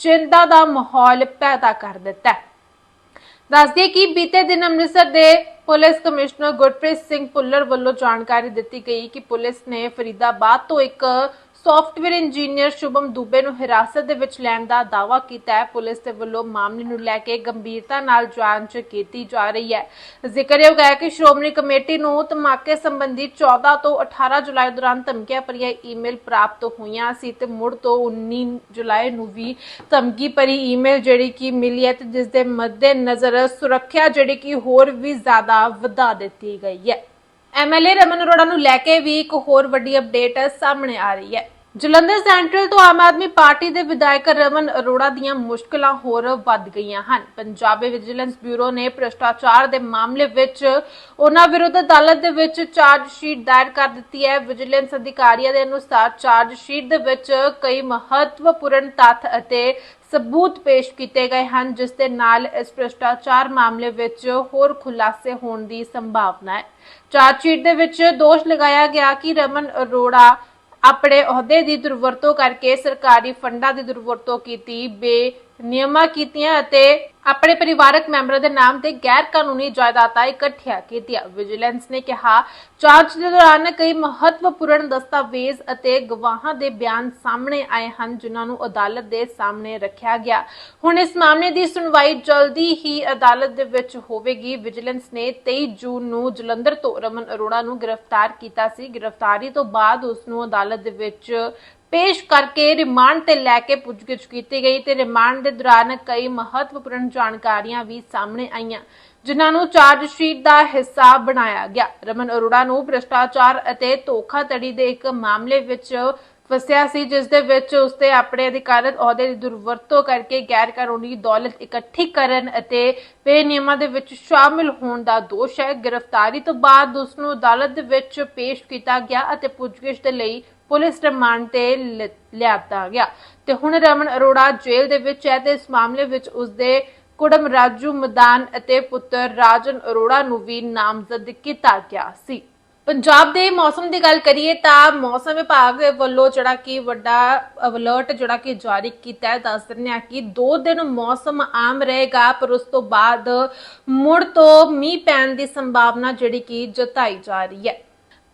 S1: ਚਿੰਤਾ ਦਾ ਮਾਹੌਲ ਪੈਦਾ ਕਰ ਦਿੱਤਾ ਹੈ। ਦੱਸਦੀ ਕਿ ਬੀਤੇ ਦਿਨ ਅੰਮ੍ਰਿਤਸਰ ਦੇ ਪੁਲਿਸ ਕਮਿਸ਼ਨਰ ਗੁਰਪ੍ਰੀਤ ਸਿੰਘ ਭੁੱਲਰ ਵੱਲੋਂ ਜਾਣਕਾਰੀ ਦਿੱਤੀ ਗਈ ਕਿ ਪੁਲਿਸ ਨੇ ਫਰੀਦਾਬਾਦ ਤੋਂ ਇੱਕ ਸੌਫਟਵੇਅਰ ਇੰਜੀਨੀਅਰ ਸ਼ੁਭਮ ਦੁਬੇ ਨੂੰ ਹਿਰਾਸਤ ਦੇ ਵਿੱਚ ਲੈਣ ਦਾ ਦਾਅਵਾ ਕੀਤਾ ਹੈ। ਪੁਲਿਸ ਦੇ ਵੱਲੋਂ ਮਾਮਲੇ ਨੂੰ ਲੈ ਕੇ ਗੰਭੀਰਤਾ ਨਾਲ ਜਾਂਚ ਕੀਤੀ ਜਾ ਰਹੀ ਹੈ। ਜ਼ਿਕਰਯੋਗ ਹੈ ਕਿ ਸ਼੍ਰੋਮਣੀ ਕਮੇਟੀ ਨੂੰ ਧਮਾਕੇ ਸੰਬੰਧੀ 14 ਤੋਂ 18 ਜੁਲਾਈ ਦੌਰਾਨ ਧਮਕੀਆਂ ਭਰੀਆਂ ਈਮੇਲ ਪ੍ਰਾਪਤ ਹੋਈਆਂ ਸੀ ਤੇ ਮੁੜ ਤੋਂ 19 ਜੁਲਾਈ ਨੂੰ ਵੀ ਧਮਕੀ ਭਰੀ ਈਮੇਲ ਜਿਹੜੀ ਕਿ ਮਿਲੀ ਹੈ ਤੇ ਜਿਸ ਦੇ ਮੱਦੇ ਨਜ਼ਰ ਸੁਰੱਖਿਆ ਜਿਹੜੀ ਕਿ ਹੋਰ ਵੀ ਜ਼ਿਆਦਾ ਵਧਾ ਦਿੱਤੀ ਗਈ ਹੈ। ਐਮਐਲਏ ਰਮਨ ਅਰੋੜਾ ਨੂੰ ਲੈ ਕੇ ਵੀ ਇੱਕ ਹੋਰ ਵੱਡੀ ਅਪਡੇਟ ਸਾਹਮਣੇ ਆ ਰਹੀ ਹੈ। ਜਲੰਧਰ ਸੈਂਟਰਲ ਤੋਂ ਆਮ ਆਦਮੀ ਪਾਰਟੀ ਦੇ ਵਿਧਾਇਕ ਰਮਨ ਅਰੋੜਾ ਦੀਆਂ ਮੁਸ਼ਕਲਾਂ ਹੋਰ ਵੱਧ ਗਈਆਂ ਹਨ। ਪੰਜਾਬ ਵਿਜੀਲੈਂਸ ਬਿਊਰੋ ਨੇ ਭ੍ਰਿਸ਼ਟਾਚਾਰ ਦੇ ਮਾਮਲੇ ਵਿੱਚ ਉਹਨਾਂ ਵਿਰੁੱਧ ਅਦਾਲਤ ਦੇ ਵਿੱਚ ਚਾਰਜ ਸ਼ੀਟ ਦਾਇਰ ਕਰ ਦਿੱਤੀ ਹੈ। ਵਿਜੀਲੈਂਸ ਅਧਿਕਾਰੀਆਂ ਦੇ ਅਨੁਸਾਰ ਚਾਰਜ ਸ਼ੀਟ ਦੇ ਵਿੱਚ ਕਈ ਮਹੱਤਵਪੂਰਨ ਤੱਥ ਅਤੇ ਸਬੂਤ ਪੇਸ਼ ਕੀਤੇ ਗਏ ਹਨ, ਜਿਸ ਦੇ ਨਾਲ ਇਸ ਭ੍ਰਿਸ਼ਟਾਚਾਰ ਮਾਮਲੇ ਵਿੱਚ ਹੋਰ ਖੁਲਾਸੇ ਹੋਣ ਦੀ ਸੰਭਾਵਨਾ ਹੈ। ਚਾਰਜ ਸ਼ੀਟ ਦੇ ਵਿੱਚ ਦੋਸ਼ ਲਗਾਇਆ ਗਿਆ ਕਿ ਰਮਨ ਅਰੋੜਾ ਆਪਣੇ ਅਹੁਦੇ ਦੀ ਦੁਰਵਰਤੋਂ ਕਰਕੇ ਸਰਕਾਰੀ ਫੰਡਾਂ ਦੀ ਦੁਰਵਰਤੋਂ ਕੀਤੀ, ਬੇ ਨਿਯਮਾਂ ਕੀਤੀਆਂ ਅਤੇ ਆਪਣੇ ਪਰਿਵਾਰਕ ਮੈਂਬਰਾਂ ਦੇ ਨਾਮ ਤੇ ਗੈਰ ਕਾਨੂੰਨੀ ਜਾਇਦਾਦਾਂ ਇਕੱਠੀਆਂ ਕੀਤੀਆਂ। ਵਿਜੀਲੈਂਸ ਨੇ ਕਿਹਾ, ਜਾਂਚ ਦੇ ਦੌਰਾਨ ਕਈ ਮਹੱਤਵਪੂਰਨ ਦਸਤਾਵੇਜ਼ ਅਤੇ ਗਵਾਹਾਂ ਦੇ ਬਿਆਨ ਸਾਹਮਣੇ ਆਏ ਹਨ, ਜਿਨ੍ਹਾਂ ਨੂੰ ਅਦਾਲਤ ਦੇ ਸਾਹਮਣੇ ਰੱਖਿਆ ਗਿਆ। ਹੁਣ ਇਸ ਮਾਮਲੇ ਦੀ ਸੁਣਵਾਈ ਜਲਦੀ ਹੀ ਅਦਾਲਤ ਦੇ ਵਿੱਚ ਹੋਵੇਗੀ। ਵਿਜੀਲੈਂਸ ਨੇ 23 ਜੂਨ ਨੂੰ ਜਲੰਧਰ ਤੋਂ ਰਮਨ ਅਰੋੜਾ ਨੂੰ ਗ੍ਰਿਫਤਾਰ ਕੀਤਾ ਸੀ। ਗ੍ਰਿਫਤਾਰੀ ਤੋਂ ਬਾਅਦ ਉਸ ਨੂੰ ਅਦਾਲਤ ਦੇ ਵਿੱਚ ਪੇਸ਼ ਕਰਕੇ ਰਿਮਾਂਡ ਤੇ ਲੈ ਕੇ ਪੁੱਛਗਿੱਛ ਕੀਤੀ ਗਈ ਤੇ ਰਿਮਾਂਡ ਦੇ ਦੌਰਾਨ ਕਈ ਮਹੱਤਵਪੂਰਨ ਜਾਣਕਾਰੀਆਂ ਵੀ ਸਾਹਮਣੇ ਆਈਆਂ, ਜਿਨ੍ਹਾਂ ਨੂੰ ਚਾਰਜ ਸ਼ੀਟ ਦਾ ਹਿੱਸਾ ਬਣਾਇਆ ਗਿਆ। ਰਮਨ ਅਰੋੜਾ ਨੂੰ ਭ੍ਰਿਸ਼ਟਾਚਾਰ ਅਤੇ ਧੋਖਾਧੜੀ ਦੇ ਇੱਕ ਮਾਮਲੇ ਵਿੱਚ ਫਸਿਆ ਸੀ, ਜਿਸ ਦੇ ਵਿੱਚ ਉਸਤੇ ਆਪਣੇ ਅਧਿਕਾਰਤ ਅਹੁਦੇ ਦੀ ਦੁਰਵਰਤੋਂ ਕਰਕੇ ਗੈਰ ਕਾਨੂੰਨੀ ਦੌਲਤ ਇਕੱਠੀ ਕਰਨ ਅਤੇ ਬੇਨਿਯਮਾਂ ਦੇ ਵਿੱਚ ਸ਼ਾਮਿਲ ਹੋਣ ਦਾ ਦੋਸ਼ ਹੈ। ਗ੍ਰਿਫਤਾਰੀ ਤੋਂ ਬਾਅਦ ਉਸ ਨੂੰ ਅਦਾਲਤ ਦੇ ਵਿੱਚ ਪੇਸ਼ ਕੀਤਾ ਗਿਆ ਅਤੇ ਪੁੱਛਗਿੱਛ ਦੇ ਲਈ ਪੁਲਿਸ ਰਿਮਾਂਡ ਤੇ ਲ- ਲਿਆਤਾ ਗਿਆ। ਤੇ ਹੁਣ ਰਮਨ ਅਰੋੜਾ ਜੇਲ੍ਹ ਦੇ ਵਿੱਚ ਹੈ ਤੇ ਇਸ ਮਾਮਲੇ ਵਿੱਚ ਉਸਦੇ ਕੁੜਮ ਰਾਜੂ ਮਦਾਨ ਅਤੇ ਪੁੱਤਰ ਰਾਜਨ ਅਰੋੜਾ ਨੂੰ ਵੀ ਨਾਮਜ਼ਦ ਕੀਤਾ ਗਿਆ ਸੀ। ਪੰਜਾਬ ਦੇ ਮੌਸਮ ਦੀ ਗੱਲ ਕਰੀਏ ਤਾਂ ਮੌਸਮ ਵਿਭਾਗ ਦੇ ਵੱਲੋਂ ਜਿਹੜਾ ਕਿ ਵੱਡਾ ਅਲਰਟ ਜਿਹੜਾ ਕਿ ਜਾਰੀ ਕੀਤਾ ਹੈ, ਦੱਸ ਦਿੰਦੇ ਆ ਕਿ 2 ਦਿਨ ਮੌਸਮ ਆਮ ਰਹੇਗਾ, ਪਰ ਉਸ ਤੋਂ ਬਾਅਦ ਮੁੜ ਤੋਂ ਮੀਂਹ ਪੈਣ ਦੀ ਸੰਭਾਵਨਾ ਜਿਹੜੀ ਕਿ ਜਤਾਈ ਜਾ ਰਹੀ ਹੈ।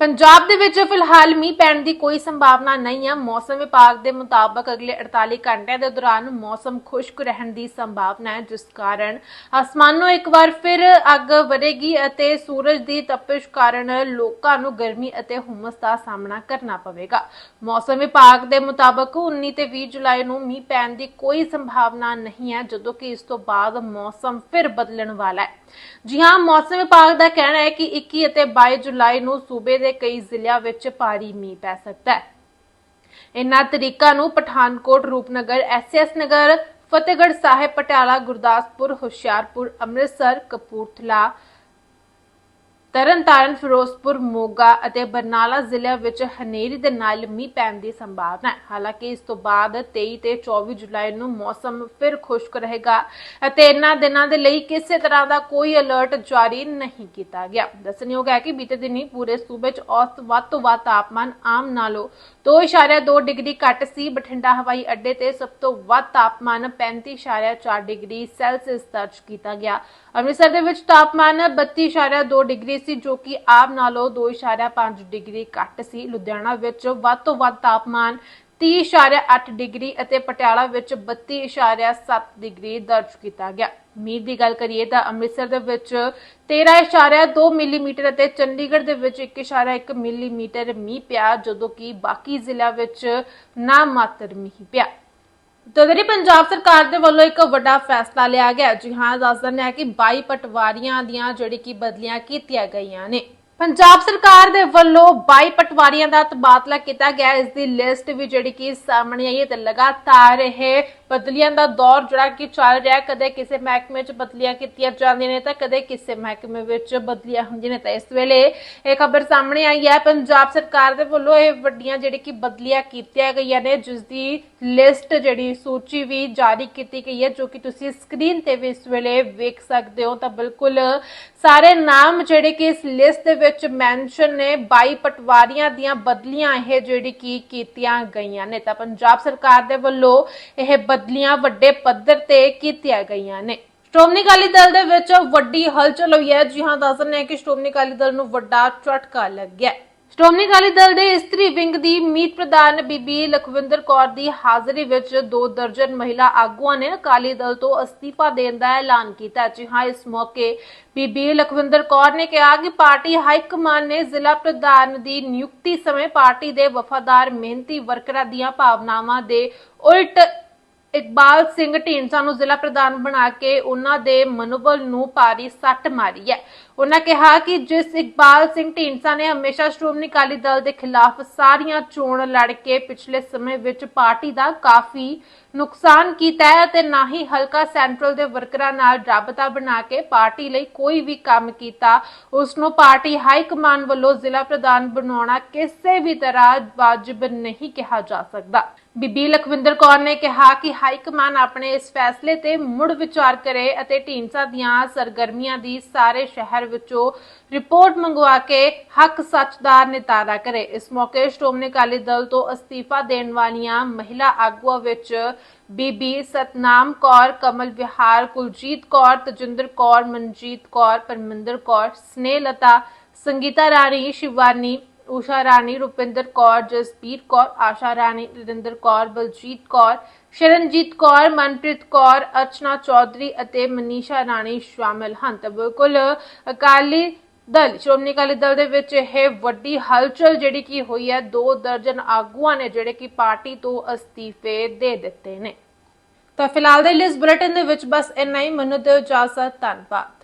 S1: ਪੰਜਾਬ ਦੇ ਵਿੱਚ ਫਿਲਹਾਲ ਮੀਂਹ ਪੈਣ ਦੀ ਕੋਈ ਸੰਭਾਵਨਾ ਨਹੀਂ ਹੈ ਮੌਸਮ ਵਿਭਾਗ ਦੇ ਮੁਤਾਬਕ ਅਗਲੇ 48 ਘੰਟਿਆਂ ਦੇ ਦੌਰਾਨ ਮੌਸਮ ਖੁਸ਼ਕ ਰਹਿਣ ਦੀ ਸੰਭਾਵਨਾ ਹੈ, ਜਿਸ ਕਾਰਨ ਅਸਮਾਨੋਂ ਇੱਕ ਵਾਰ ਫਿਰ ਅੱਗ ਵਧੇਗੀ ਅਤੇ ਸੂਰਜ ਦੀ ਤਪਸ਼ ਕਾਰਨ ਲੋਕਾਂ ਨੂੰ ਗਰਮੀ ਅਤੇ ਹੁਮਸ ਦਾ ਸਾਹਮਣਾ ਕਰਨਾ ਪਵੇਗਾ। ਮੌਸਮ ਵਿਭਾਗ ਦੇ ਮੁਤਾਬਕ 19 ਤੇ 20 ਜੁਲਾਈ ਨੂੰ ਮੀਂਹ ਪੈਣ ਦੀ ਕੋਈ ਸੰਭਾਵਨਾ ਨਹੀਂ ਹੈ, ਜਦੋਂ ਕਿ ਇਸ ਤੋਂ ਬਾਅਦ ਮੌਸਮ ਫਿਰ ਬਦਲਣ ਵਾਲਾ ਹੈ। ਜੀ ਹਾਂ, ਮੌਸਮ ਵਿਭਾਗ ਦਾ ਕਹਿਣਾ ਹੈ ਕਿ 21 ਅਤੇ 22 ਜੁਲਾਈ ਨੂੰ ਸੂਬੇ ਦੇ ਕਈ ਜ਼ਿਲ੍ਹਿਆਂ ਵਿੱਚ ਭਾਰੀ ਮੀਂਹ ਪੈ ਸਕਦਾ ਹੈ। ਇਨ੍ਹਾਂ ਤਰੀਕਾਂ ਨੂੰ ਪਠਾਨਕੋਟ, ਰੂਪਨਗਰ, ਐਸਐਸ ਨਗਰ, ਫਤਿਹਗੜ੍ਹ ਸਾਹਿਬ, ਪਟਿਆਲਾ, ਗੁਰਦਾਸਪੁਰ, ਹੁਸ਼ਿਆਰਪੁਰ, ਅੰਮ੍ਰਿਤਸਰ, ਕਪੂਰਥਲਾ ਤਰਨਤਾਰਨ, ਫਿਰੋਜ਼ਪੁਰ, ਮੋਗਾ ਅਤੇ ਬਰਨਾਲਾ ਜ਼ਿਲ੍ਹਿਆਂ ਵਿੱਚ ਹਨੇਰੀ ਦੇ ਨਾਲ ਮੀਂਹ ਪੈਣ ਦੀ ਸੰਭਾਵਨਾ ਹੈ। ਹਾਲਾਂਕਿ ਇਸ ਤੋਂ ਬਾਅਦ 23 ਤੇ 24 ਜੁਲਾਈ ਨੂੰ ਮੌਸਮ ਫਿਰ ਖੁਸ਼ਕ ਰਹੇਗਾ ਅਤੇ ਇਨ੍ਹਾਂ ਦਿਨਾਂ ਦੇ ਲਈ ਕਿਸੇ ਤਰ੍ਹਾਂ ਦਾ ਕੋਈ ਅਲਰਟ ਜਾਰੀ ਨਹੀਂ ਕੀਤਾ ਗਿਆ। ਦੱਸਣਯੋਗ ਹੈ ਕਿ ਬੀਤੇ ਦਿਨੀ ਪੂਰੇ ਸੂਬੇ 'ਚ ਔਸਤ ਵੱਧ ਤੋਂ ਵੱਧ ਤਾਪਮਾਨ ਆਮ ਨਾਲੋਂ 2.2 ਡਿਗਰੀ ਘੱਟ ਸੀ, ਬਠਿੰਡਾ ਹਵਾਈ ਅੱਡੇ ਤੇ ਸਭ ਤੋਂ ਵੱਧ ਤਾਪਮਾਨ 35.4 ਡਿਗਰੀ ਸੈਲਸੀਅਸ ਦਰਜ ਕੀਤਾ ਗਿਆ। ਅੰਮ੍ਰਿਤਸਰ ਦੇ ਵਿੱਚ ਤਾਪਮਾਨ 32.2 ਡਿਗਰੀ ਸੀ, ਜੋ ਕਿ ਆਮ ਨਾਲੋਂ 2.5 ਡਿਗਰੀ ਘੱਟ ਸੀ। ਲੁਧਿਆਣਾ ਵਿੱਚ ਵੱਧ ਤੋਂ ਵੱਧ ਤਾਪਮਾਨ 30.8 ਡਿਗਰੀ ਅਤੇ ਪਟਿਆਲਾ ਵਿੱਚ 32.7 ਡਿਗਰੀ ਦਰਜ ਕੀਤਾ ਗਿਆ। ਮੀਂਹ ਦੀ ਗੱਲ ਕਰੀਏ ਤਾਂ ਅੰਮ੍ਰਿਤਸਰ ਦੇ ਵਿੱਚ 13.2 ਮਿਲੀਮੀਟਰ ਅਤੇ ਚੰਡੀਗੜ੍ਹ ਦੇ ਵਿੱਚ 1.1 ਮਿਲੀਮੀਟਰ ਮੀਂਹ ਪਿਆ, ਜਦੋਂ ਕਿ ਬਾਕੀ ਜ਼ਿਲ੍ਹਿਆਂ ਵਿੱਚ ਨਾ ਮਾਤਰ ਮੀਂਹ ਪਿਆ। ਤਦਰੀ ਪੰਜਾਬ ਸਰਕਾਰ ਦੇ ਵੱਲੋਂ ਇੱਕ ਵੱਡਾ ਫੈਸਲਾ ਲਿਆ ਗਿਆ, ਜੀ ਹਾਂ, ਦੱਸ ਦਿੰਦੇ ਆ ਕਿ 22 ਪਟਵਾਰੀਆਂ ਦੀਆਂ ਜਿਹੜੀ ਕਿ ਬਦਲੀਆਂ ਕੀਤੀਆਂ ਗਈਆਂ ਨੇ। ਪੰਜਾਬ ਸਰਕਾਰ ਦੇ ਵੱਲੋਂ 22 ਪਟਵਾਰੀਆਂ ਦਾ ਤਬਾਦਲਾ ਕੀਤਾ ਗਿਆ। ਇਸ ਦੀ ਲਿਸਟ ਵੀ ਜਿਹੜੀ ਕਿ ਸਾਹਮਣੇ ਆਈ ਹੈ ਤੇ ਲਗਾਤਾਰ ਇਹ ਬਦਲੀਆਂ ਦਾ ਦੌਰ ਜਿਹੜਾ ਕਿ ਚੱਲ ਰਿਹਾ ਕਦੇ ਕਿਸੇ ਮਹਿਕਮੇ 'ਚ ਬਦਲੀਆਂ ਕੀਤੀਆਂ ਜਾਂਦੀਆਂ ਨੇ ਤਾਂ ਕਦੇ ਕਿਸੇ ਮਹਿਕਮੇ ਵਿੱਚ ਬਦਲੀਆਂ ਹੁੰਦੀਆਂ ਨੇ ਤਾਂ ਇਸ ਵੇਲੇ ਇਹ ਖਬਰ ਸਾਹਮਣੇ ਆਈ ਹੈ। ਪੰਜਾਬ ਸਰਕਾਰ ਦੇ ਵੱਲੋਂ ਇਹ ਵੱਡੀਆਂ ਜਿਹੜੀ ਕਿ ਬਦਲੀਆਂ ਕੀਤੀਆਂ ਗਈਆਂ ਨੇ, ਜਿਸ ਦੀ ਲਿਸਟ ਜਿਹੜੀ ਸੂਚੀ ਵੀ ਜਾਰੀ ਕੀਤੀ ਗਈ ਹੈ, ਜੋ ਕਿ ਤੁਸੀਂ ਸਕਰੀਨ ਤੇ ਵੀ ਇਸ ਵੇਲੇ ਵੇਖ ਸਕਦੇ ਹੋ। ਤਾਂ ਬਿਲਕੁਲ ਸਾਰੇ ਨਾਮ ਜਿਹੜੇ ਕਿ ਇਸ ਲਿਸਟ ਦੇ ਵਿੱਚ ਮੈਂਸ਼ਨ ਨੇ 22 ਪਟਵਾਰੀਆਂ ਦੀਆਂ ਬਦਲੀਆਂ ਇਹ ਜਿਹੜੀ ਕਿ ਕੀਤੀਆਂ ਗਈਆਂ ਨੇ। ਤਾਂ ਪੰਜਾਬ ਸਰਕਾਰ ਦੇ ਵੱਲੋਂ ਇਹ ਬਦਲੀਆਂ ਵੱਡੇ ਪੱਧਰ ਤੇ ਕੀਤੀਆਂ ਗਈਆਂ ਨੇ। ਸ਼੍ਰੋਮਣੀ ਅਕਾਲੀ ਦਲ ਦੇ ਵਿੱਚ ਵੱਡੀ ਹਲਚਲ ਹੋਈ ਹੈ। ਜੀ ਹਾਂ, ਦੱਸ ਦਿੰਦੇ ਕਿ ਸ਼੍ਰੋਮਣੀ ਅਕਾਲੀ ਦਲ ਨੂੰ ਵੱਡਾ ਝਟਕਾ ਲੱਗਿਆ ਸ਼੍ਰੋਮਣੀ ਅਕਾਲੀ ਦਲ ਦੇ ਇਸਤਰੀ ਵਿੰਗ ਦੀ ਮੀਤ ਪ੍ਰਧਾਨ ਬੀਬੀ ਲਖਵਿੰਦਰ ਕੌਰ ਦੀ ਹਾਜ਼ਰੀ ਵਿੱਚ ਦੋ ਦਰਜਨ ਮਹਿਲਾ ਆਗੂਆਂ ਨੇ ਅਕਾਲੀ ਦਲ ਤੋਂ ਅਸਤੀਫਾ ਦੇਣ ਦਾ ਐਲਾਨ ਕੀਤਾ ਜੀ ਹਾਂ, ਇਸ ਮੌਕੇ ਬੀਬੀ ਲਖਵਿੰਦਰ ਕੌਰ ਨੇ ਕਿਹਾ ਕਿ ਪਾਰਟੀ ਹਾਈ ਕਮਾਨ ਨੇ ਜ਼ਿਲ੍ਹਾ ਪ੍ਰਧਾਨ ਦੀ ਨਿਯੁਕਤੀ ਸਮੇਂ ਪਾਰਟੀ ਦੇ ਵਫਾਦਾਰ, ਮਿਹਨਤੀ ਵਰਕਰਾਂ ਦੀਆਂ ਭਾਵਨਾਵਾਂ ਦੇ ਉਲਟ ਇਕਬਾਲ ਸਿੰਘ ਢੀਂਡਸਾ ਨੂੰ ਜ਼ਿਲ੍ਹਾ ਪ੍ਰਧਾਨ ਬਣਾ ਕੇ ਉਹਨਾਂ ਦੇ ਮਨੋਬਲ ਨੂੰ ਭਾਰੀ ਸੱਟ ਮਾਰੀ ਹੈ। ਉਹਨਾਂ ਕਿਹਾ ਕਿ ਜਿਸ ਇਕਬਾਲ ਸਿੰਘ ਢੀਂਡਸਾ ਨੇ ਹਮੇਸ਼ਾ ਸ਼੍ਰੋਮਣੀ ਅਕਾਲੀ ਦਲ ਦੇ ਖਿਲਾਫ ਸਾਰੀਆਂ ਚੋਣ ਲੜ ਕੇ ਪਿਛਲੇ ਸਮੇਂ ਵਿੱਚ ਪਾਰਟੀ ਦਾ ਕਾਫੀ ਨੁਕਸਾਨ ਕੀਤਾ ਹੈ ਅਤੇ ਨਾ ਹੀ ਹਲਕਾ ਸੈਂਟਰਲ ਦੇ ਵਰਕਰਾਂ ਨਾਲ ਰਾਬਤਾ ਬਣਾ ਕੇ ਪਾਰਟੀ ਲਈ ਕੋਈ ਵੀ ਕੰਮ ਕੀਤਾ ਉਸ ਨੂੰ ਪਾਰਟੀ ਹਾਈ ਕਮਾਨ ਵੱਲੋਂ ਜ਼ਿਲ੍ਹਾ ਪ੍ਰਧਾਨ ਬਣਾਉਣਾ ਕਿਸੇ ਵੀ ਤਰ੍ਹਾਂ ਵਾਜਬ ਨਹੀਂ ਕਿਹਾ ਜਾ ਸਕਦਾ। ਬੀਬੀ ਲਖਵਿੰਦਰ ਕੌਰ ਨੇ ਕਿਹਾ ਕਿ ਹਾਈ ਕਮਾਨ ਆਪਣੇ ਇਸ ਫੈਸਲੇ ਤੇ ਮੁੜ ਵਿਚਾਰ ਕਰੇ ਅਤੇ ਢੀਂਡਸਾ ਦੀਆਂ ਸਰਗਰਮੀਆਂ ਦੀ ਸਾਰੇ ਸ਼ਹਿਰ ਸ਼ਹਿਰ ਵਿੱਚੋਂ ਰਿਪੋਰਟ ਮੰਗਵਾ ਕੇ ਹੱਕ ਸੱਚ ਦਾ ਨਿਤਾਰਾ ਕਰੇ। ਇਸ ਮੌਕੇ ਸ਼੍ਰੋਮਣੀ ਅਕਾਲੀ ਦਲ ਤੋਂ ਅਸਤੀਫਾ ਦੇਣ ਵਾਲੀਆਂ ਮਹਿਲਾ ਆਗੂਆਂ ਵਿੱਚ ਬੀਬੀ ਸਤਨਾਮ ਕੌਰ, ਕਮਲ ਵਿਹਾਰ, ਕੁਲਜੀਤ ਕੌਰ, ਤਜਿੰਦਰ ਕੌਰ, ਮਨਜੀਤ ਕੌਰ, ਪਰਮਿੰਦਰ ਕੌਰ, ਸਨੇਹਲਤਾ, ਸੰਗੀਤਾ ਰਾਣੀ, ਸ਼ਿਵਾਨੀ ਊਸ਼ਾ ਰਾਣੀ, ਰੁਪਿੰਦਰ ਕੌਰ ਜਸਪੀਰ ਕੌਰ, ਆਸ਼ਾ ਰਾਣੀ ਰਿੰਦਰ ਕੌਰ, ਬਲਜੀਤ ਕੌਰ, ਸ਼ਰਨਜੀਤ ਕੌਰ, ਮਨਪ੍ਰੀਤ ਕੌਰ, ਅਰਚਨਾ ਚੌਧਰੀ ਅਤੇ ਮਨੀਸ਼ਾ ਰਾਣੀ ਸ਼ਾਮਿਲ ਹਨ। ਤਾਂ ਬਿਲਕੁਲ ਅਕਾਲੀ ਦਲ, ਸ਼੍ਰੋਮਣੀ ਅਕਾਲੀ ਦਲ ਦੇ ਵਿੱਚ ਇਹ ਵੱਡੀ ਹਲਚਲ ਜਿਹੜੀ ਕੀ ਹੋਈ ਹੈ, ਦੋ ਦਰਜਨ ਆਗੂਆਂ ਨੇ ਜਿਹੜੇ ਕਿ ਪਾਰਟੀ ਤੋਂ ਅਸਤੀਫੇ ਦੇ ਦਿੱਤੇ ਨੇ। ਤਾਂ ਫਿਲਹਾਲ ਦੇ ਲਈ ਇਸ ਬੁਲੇਟਿਨ ਦੇ ਵਿੱਚ ਬਸ ਇੰਨਾ ਹੀ। ਮੈਨੂੰ ਦਿਓ ਇਜਾਜ਼ਤ ਧੰਨਵਾਦ।